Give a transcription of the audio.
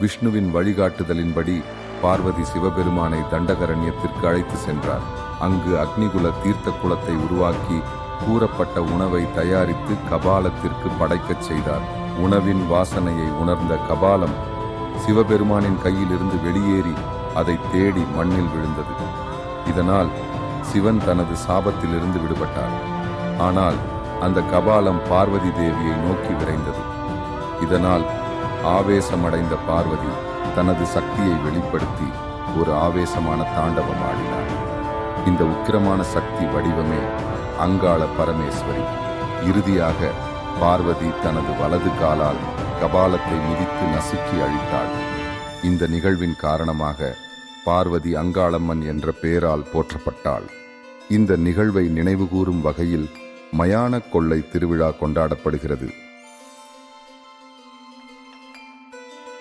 விஷ்ணுவின் வழிகாட்டுதலின்படி பார்வதி சிவபெருமானை தண்டகரண்யத்திற்கு அழைத்து சென்றார். அங்கு அக்னிகுல தீர்த்த குளத்தை உருவாக்கி கூறப்பட்ட உணவை தயாரித்து கபாலத்திற்கு படைக்கச் செய்தார். உணவின் வாசனையை உணர்ந்த கபாலம் சிவபெருமானின் கையிலிருந்து வெளியேறி அதை தேடி மண்ணில் விழுந்தது. இதனால் சிவன் தனது சாபத்திலிருந்து விடுபட்டார். ஆனால் அந்த கபாலம் பார்வதி தேவியை நோக்கி விரைந்தது. இதனால் ஆவேசமடைந்த பார்வதி தனது சக்தியை வெளிப்படுத்தி ஒரு ஆவேசமான தாண்டவம் ஆடினார் இந்த உக்கிரமான சக்தி வடிவமே அங்காள பரமேஸ்வரி. இறுதியாக பார்வதி தனது வலது காலால் கபாலத்தை மிதித்து நசுக்கி அழித்தாள். இந்த நிகழ்வின் காரணமாக பார்வதி அங்காளம்மன் என்ற பெயரால் போற்றப்பட்டாள். இந்த நிகழ்வை நினைவுகூரும் வகையில் மயான கொள்ளை திருவிழா கொண்டாடப்படுகிறது.